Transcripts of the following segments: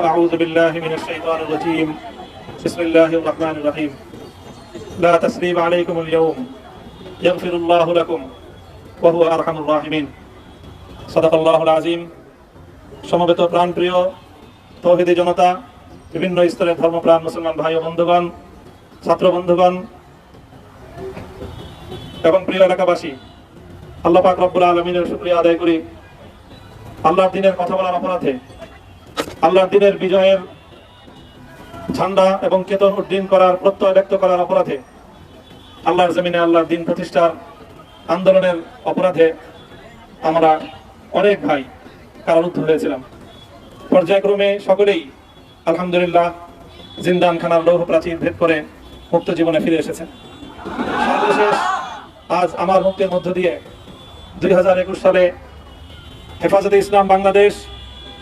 أعوذ بالله من الشيطان الرجيم بسم الله الرحمن الرحيم لا تسريب عليكم اليوم يغفر الله لكم وهو أرحم الراحمين صدق الله العظيم সমবেত প্রাণপ্রিয় তৌহিদি জনতা বিভিন্ন স্তরের ধর্মপ্রাণ মুসলমান ভাই ও বন্ধুগণ ছাত্র বন্ধুগণ এবং প্রিয় এলাকাবাসী আল্লাহ পাক রব্বুল আলমিনের শুক্রিয়া আদায় করি আল্লাহর দিনের কথা বলার অপরাধে আল্লাহর দিনের বিজয়ের ঝান্ডা এবং কেতন উড্ডীন করার, প্রত্যয় ব্যক্ত করার অপরাধে, আল্লাহর জমিনে আল্লাহর দিন প্রতিষ্ঠার আন্দোলনের অপরাধে আমরা অনেক ভাই কারারুদ্ধ হয়েছিলাম। পর্যায়ক্রমে সকলেই আলহামদুলিল্লাহ জিন্দান খানার লৌহ প্রাচীর ভেদ করে মুক্ত জীবনে ফিরে এসেছেন। সর্বশেষ আজ আমার মুক্তির মধ্য দিয়ে দুই হাজার একুশ সালে হেফাজতে ইসলাম বাংলাদেশ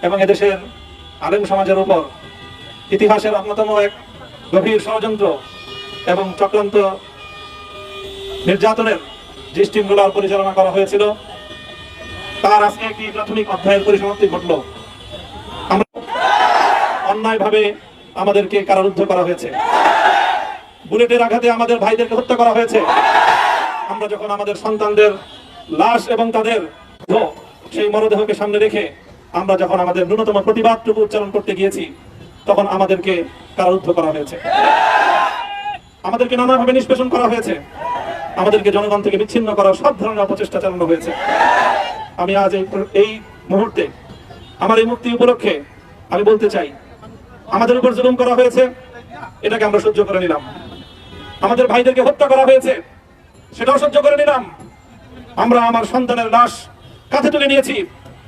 এবং এদেশের আলেম সমাজের উপর ইতিহাসের অন্যতম এক গভীর ষড়যন্ত্র এবং চক্রান্ত নির্যাতনের যে স্টিমগুলার পরিচালনা করা হয়েছিল, তার আজকে একটি প্রাথমিক অধ্যায়ের পরিসমাপ্তি ঘটল। আমরা অন্যায়ভাবে আমাদেরকে কারারুদ্ধ করা হয়েছে। বুলেটের আঘাতে আমাদের ভাইদেরকে হত্যা করা হয়েছে। আমরা যখন আমাদের সন্তানদের লাশ এবং তাদের সেই মরদেহকে সামনে রেখে আমরা যখন আমাদের ন্যূনতম প্রতিবাদটুকু উচ্চারণ করতে গিয়েছি, তখন আমাদেরকে কারারুদ্ধ করা হয়েছে? আমাদেরকে নানাভাবে নিষ্পেষণ করা হয়েছে। আমাদেরকে জনগণ থেকে বিচ্ছিন্ন করার সব ধরনের অপচেষ্টা চালানো হয়েছে। আমি আজ এই মুহূর্তে আমার এই মুক্তি উপলক্ষে আমি বলতে চাই, আমাদের উপর জুলুম করা হয়েছে, এটাকে আমরা সহ্য করে নিলাম। আমাদের ভাইদেরকে হত্যা করা হয়েছে, সেটাও সহ্য করে নিলাম। আমরা আমার সন্তানের লাশ কাঁধে তুলে নিয়েছি।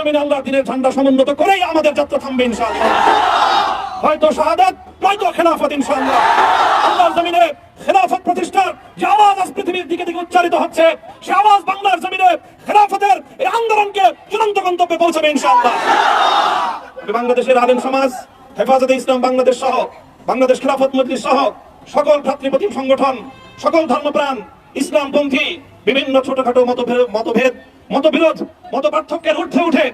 জমিনে আল্লাহর দিনের ঝান্ডা সমুন্নত করেই আমাদের যাত্রা থামবে ইনশাআল্লাহ। হয়তো শাহাদাত নয়তো খেলাফত ইনশাআল্লাহ। আল্লাহর জমিনে খেলাফত প্রতিষ্ঠার যে আওয়াজ আজ পৃথিবীর দিকে দিকে উচ্চারিত হচ্ছে, সে আওয়াজ বাংলার জমিনে খেলাফতের এই আন্দোলনকে চূড়ান্ত গন্তব্যে পৌঁছাবে ইনশাআল্লাহ। বাংলাদেশের আলেম সমাজ, হেফাজতে ইসলাম বাংলাদেশ সহ, বাংলাদেশ খেলাফত মজলিস সহ, সকল ভ্রাতৃপ্রতিম সংগঠন, সকল ধর্মপ্রাণ, ইসলামপন্থী, বিভিন্ন ছোটখাটো মতভেদ মতভেদ, মতবিরোধ মত পার্থক্যের ঊর্ধ্বে উঠে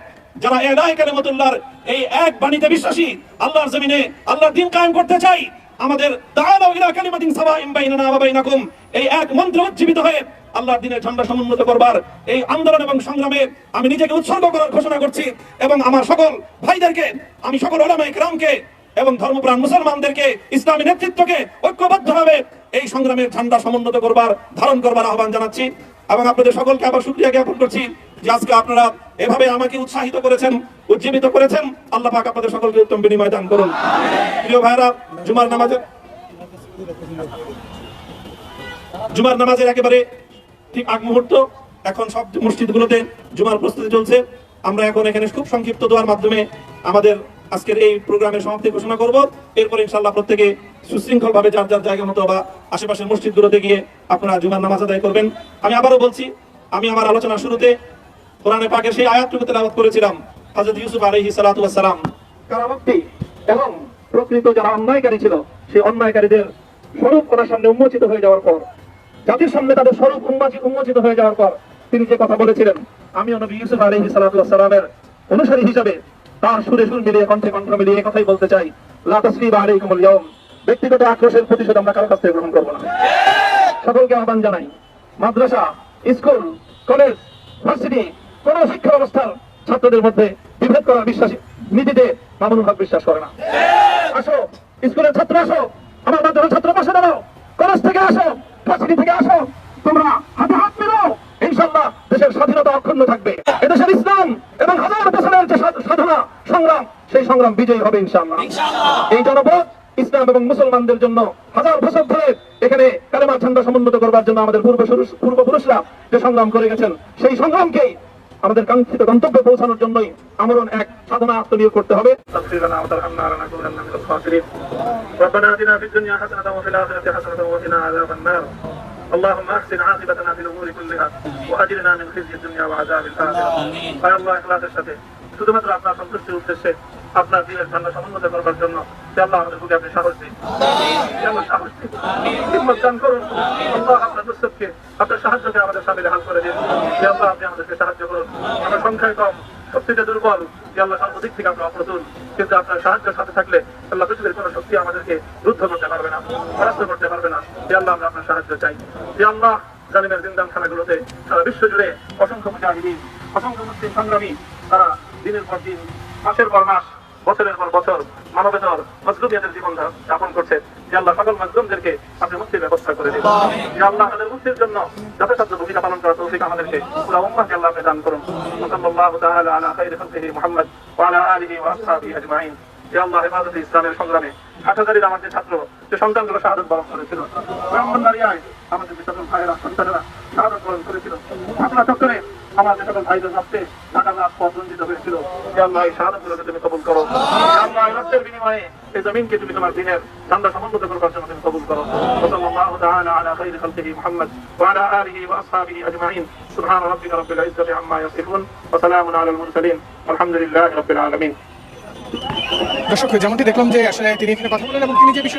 যারা এলাই কালেমতুল্লাহর এই এক বাণীতে বিশ্বাসী, আল্লাহর জমিনে আল্লাহর দিন কায়েম করতে চাই, আমাদের তাআলাউ ইলা কালিমাতিন সাওয়াইন বাইনানা ওয়া বাইনাকুম, এই এক মন্ত্র উজ্জীবিত হয়ে আল্লাহর দিনের ঝান্ডা সমুন্নত করবার এই আন্দোলন এবং সংগ্রামে আমি নিজেকে উৎসর্গ করার ঘোষণা করছি এবং আমার সকল ভাইদেরকে, আমি সকল ওলামায়ে কেরামকে এবং ধর্মপ্রাণ মুসলমানদেরকে ইসলামী নেতৃত্বকে ঐক্যবদ্ধভাবে এই সংগ্রামের ঝান্ডা সমুন্নত করবার, ধারণ করবার আহ্বান জানাচ্ছি এবং আপনাদের সকলকে আবার শুক্রিয়া জ্ঞাপন করছি। আজকে আপনারা এভাবে আমাকে উৎসাহিত করেছেন, উজ্জীবিত করেছেন, আল্লাহ পাক আপনাদের সকলকে উত্তম বিনিময় দান করুন। প্রিয় ভাইরা জুমার নামাজের জুমার নামাজের একেবারে ঠিক আগ মুহূর্ত। এখন সব মসজিদগুলোতে জুমার প্রস্তুতি চলছে। আমরা এখন এখানে খুব সংক্ষিপ্ত দোয়ার মাধ্যমে আমাদের আজকের এই প্রোগ্রামের সমাপ্তি ঘোষণা করব। এরপর ইনশাল্লাহ প্রত্যেকে সুশৃঙ্খল ভাবে যার যার জায়গা মতো বা আশেপাশের মসজিদগুলোতে গিয়ে আপনারা জুমার নামাজ আদায় করবেন। আমি আবারও বলছি, আমি আমার আলোচনার শুরুতে কোরআনে পাকের সেই আয়াতটুকু তেলাওয়াত করেছিলাম, হযরত ইউসুফ আলাইহিস সালাতু ওয়াস সালাম কারামুক্তি এবং প্রকৃত যারা অন্যায়কারী ছিল, সেই অন্যায়কারীদের স্বরূপ ওনার সামনে উন্মোচিত হয়ে যাওয়ার পর, জাতির সামনে তাদের স্বরূপ উন্মোচিত উন্মোচিত হয়ে যাওয়ার পর তিনি যে কথা বলেছিলেন আমি নবী ইউসুফ আলাইহিস সালাতু ওয়াস সালামের অনুসারী হিসাবে তার সুরে সুর মিলিয়ে, কণ্ঠে কণ্ঠ মিলিয়ে কথাই বলতে চাই, লা তাসরিবা আলাইকুমুল ইয়াউম। ব্যক্তিগত আক্রোশের প্রতিশোধ আমরা কারও কাছ থেকে গ্রহণ করব না। সকলকে আহ্বান জানাই, মাদ্রাসা, স্কুল, কলেজ, ভার্সিটি কোন শিক্ষা ব্যবস্থার ছাত্রদের মধ্যে বিভেদ করার বিশ্বাসী নীতিতে মামুনুল হক বিশ্বাস করে না। আসো স্কুলের ছাত্র আসো আমার মাদ্রাসার ছাত্র পাশে দাঁড়াও কলেজ থেকে আসো ভার্সিটি থেকে আসো তোমরা হাতে হাত মিলাও ইনশাল্লাহ দেশের স্বাধীনতা অক্ষুণ্ণ থাকবে। এদেশের ইসলাম এবং হাজার বছরের যে সাধনা সংগ্রাম সেই সংগ্রাম বিজয়ী হবে ইনশাল্লাহ এই জনপদ ইসলাম এবং মুসলমানদের জন্য হাজার বছর ধরে এখানে কালেমার ঝান্ডা সমুন্নত করবার জন্য আমাদের পূর্ব পূর্বপুরুষরা যে সংগ্রাম করে গেছেন সেই সংগ্রামকেই আমাদের কাঙ্ক্ষিত গন্তব্যে পৌঁছানোর জন্যই আমরণ এক সাধনা আত্মনিয়োগ করতে হবে ربنا آتنا في الدنيا حسنة وفي الآخرة حسنة وقنا عذاب النار اللهم احسن عاقبتنا في الامور كلها واجرنا من خزي الدنيا وعذاب الاخره. يا الله اخلاص সাথে শুধুমাত্র আপনার সন্তুষ্টির উদ্দেশ্যে আপনার দিনের ঠান্ডা সমুন্নত করবার জন্য আপনি সাহস দিন। আল্লাহ সাহস দিন। করুন। আপনার নুসরতকে, আপনার সাহায্যকে আমাদের সামিলে হাল করে দিন। আল্লাহ আপনি আমাদেরকে সাহায্য করুন। আমরা সংখ্যায় কম শক্তিতে দুর্বল। আল্লাহ সর্বদিক থেকে আমরা অপ্রতুল। কিন্তু আপনার সাহায্যের সাথে থাকলে আল্লাহ পৃথিবীর কোনো শক্তি আমাদেরকে রুদ্ধ করতে পারবে না, পরাস্ত করতে পারবে না। আল্লাহ আমরা আপনার সাহায্য চাই। আল্লাহ জালিমের জিন্দান খানাগুলোতে সারা বিশ্ব জুড়ে অসংখ্য মুজাহিদিন, অসংখ্য মুসলিম সংগ্রামী তারা দিনের পর দিন, মাসের পর মাস বছরের পর বছর মানবেতর মজলুমিয়াদের জীবন যাপন করছে। যে আল্লাহ সকল মজলুমদেরকে আপনি মুক্তির ব্যবস্থা করে দিন যে আল্লাহ তাদের মুক্তির জন্য যথাসাধ্য ভূমিকা পালন করার তৌফিক আমাদেরকে পুরো উম্মাহকে আল্লাহ দান করুন। তাআলা আলা খালকিহি মুহাম্মদ ওয়া আলা আলিহি ওয়া আসহাবিহি আজমাইন। যে আল্লাহ হেফাজতে ইসলামের সংগ্রামে আট হাজারের আমার যে ছাত্র, যে সন্তানগুলো শাহাদত বরণ করেছিল, ব্রাহ্মণবাড়িয়ায় আমাদের যে ভাইয়েরা, সন্তানেরা শাহাদত বরণ করেছিল। আপনার চক্করে আমার যে সকল ভাইদের রক্তে ঢাকা রাত পথ রঞ্জিত হয়েছিল। তুমি কবুল করো। রক্তের বিনিময়ে দর্শক, যেমনটি দেখলাম যে আসলে তিনি এখানে কথা বলেন এবং তিনি যে বিষয়